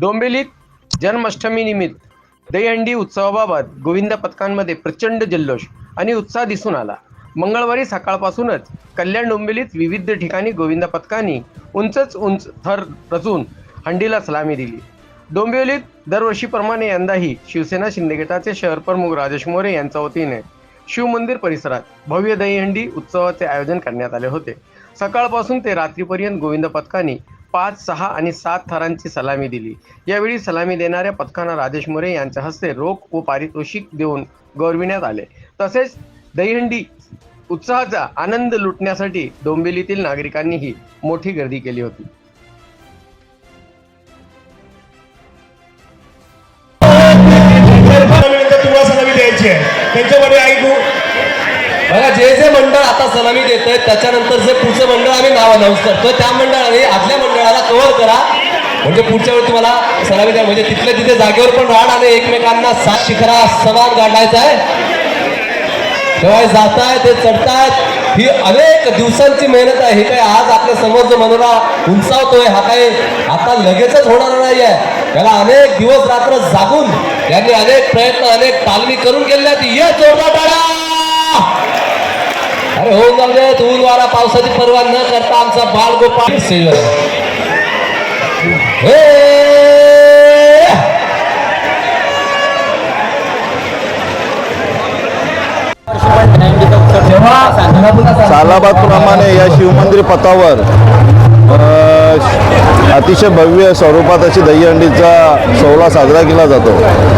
डोंबिवलीत जन्माष्टमीनिमित्त दहीहंडी उत्सवाबाबत गोविंद पथकांमध्ये प्रचंड जल्लोष आणि उत्साह दिसून आला. मंगळवारी सकाळपासूनच कल्याण डोंबिवलीत विविध ठिकाणी गोविंद पथकांनी उंचच उंच थर रचून हंडीला सलामी दिली. डोंबिवलीत दरवर्षीप्रमाणे यंदाही शिवसेना शिंदेगटाचे शहर प्रमुख राजेश मोरे यांच्या वतीने शिवमंदिर परिसरात भव्य दहीहंडी उत्सवाचे आयोजन करण्यात आले होते. सकाळपासून ते रात्रीपर्यंत गोविंद पथकांनी पाच सहा आणि सात थरांची सलामी दिली. यावेळी सलामी देणाऱ्या पथकांना राजेश मोरे यांच्या हस्ते रोख व पारितोषिक देऊन गौरविण्यात आले. तसेच दहीहंडी उत्साहाचा आनंद लुटण्यासाठी डोंबिवलीतील नागरिकांनीही मोठी गर्दी केली होती. त्यांच्यामध्ये ऐकू बघा जे जे मंडळ आता सलामी देत आहे त्याच्यानंतर जे पुढचं मंडळ आम्ही नाव अनाऊन्स करतो त्या मंडळाने आपल्या मंडळाला कव्हर करा. म्हणजे पुढच्या वेळी तुम्हाला सलामी द्या. म्हणजे तिथल्या तिथे जागेवर पण राहणार आणि एकमेकांना सात शिखरा समान गाठायचा आहे. तेव्हा जाताय ते चढतायत. ही अनेक दिवसांची मेहनत आहे. हे काय आज आपल्यासमोर जो मनोरा उंचावतोय हा काय आता लगेचच होणार नाही आहे त्याला अनेक दिवस रात्र जागून यांनी अनेक प्रयत्न अनेक तालमी करून केले आहेत. ये जोरदार अरे हो जाऊ दे ऊन वारा पावसाची पर्वा न करता आमचा बाळगोपाळ स्टेजवर आहे. हे! सालाबादप्रमाणे या शिवमंदिर पथावर अतिशय भव्य स्वरूपात अशी दहीहंडीचा सोहळा साजरा केला जातो.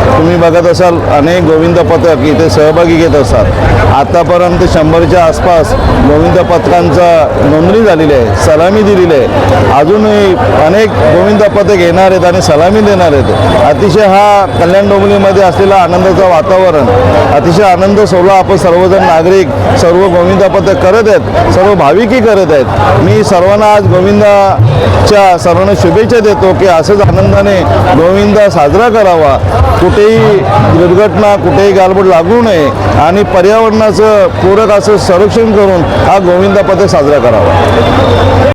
तुम्ही बघत असाल अनेक गोविंद पथक इथे सहभागी घेत असतात. आतापर्यंत शंभरच्या आसपास गोविंद पथकांचा नोंदणी झालेली आहे सलामी दिलेली आहे. अजूनही अनेक गोविंद पथक येणार आहेत आणि सलामी देणार आहेत. अतिशय हा कल्याण डोंबिवलीमध्ये असलेला आनंदाचं वातावरण अतिशय आनंद सोहळा आपण सर्वजण नागरिक सर्व गोविंद पथक करत आहेत सर्व भाविकही करत आहेत. मी सर्वांना आज गोविंदाच्या सर्वांना शुभेच्छा देतो की असंच आनंदाने गोविंदा साजरा करावा. कुठेही दुर्घटना कुठेही गालबोट लागू नये आणि पर्यावरणाचं पूरक असं संरक्षण करून हा गोविंदा पथक साजरा करावा.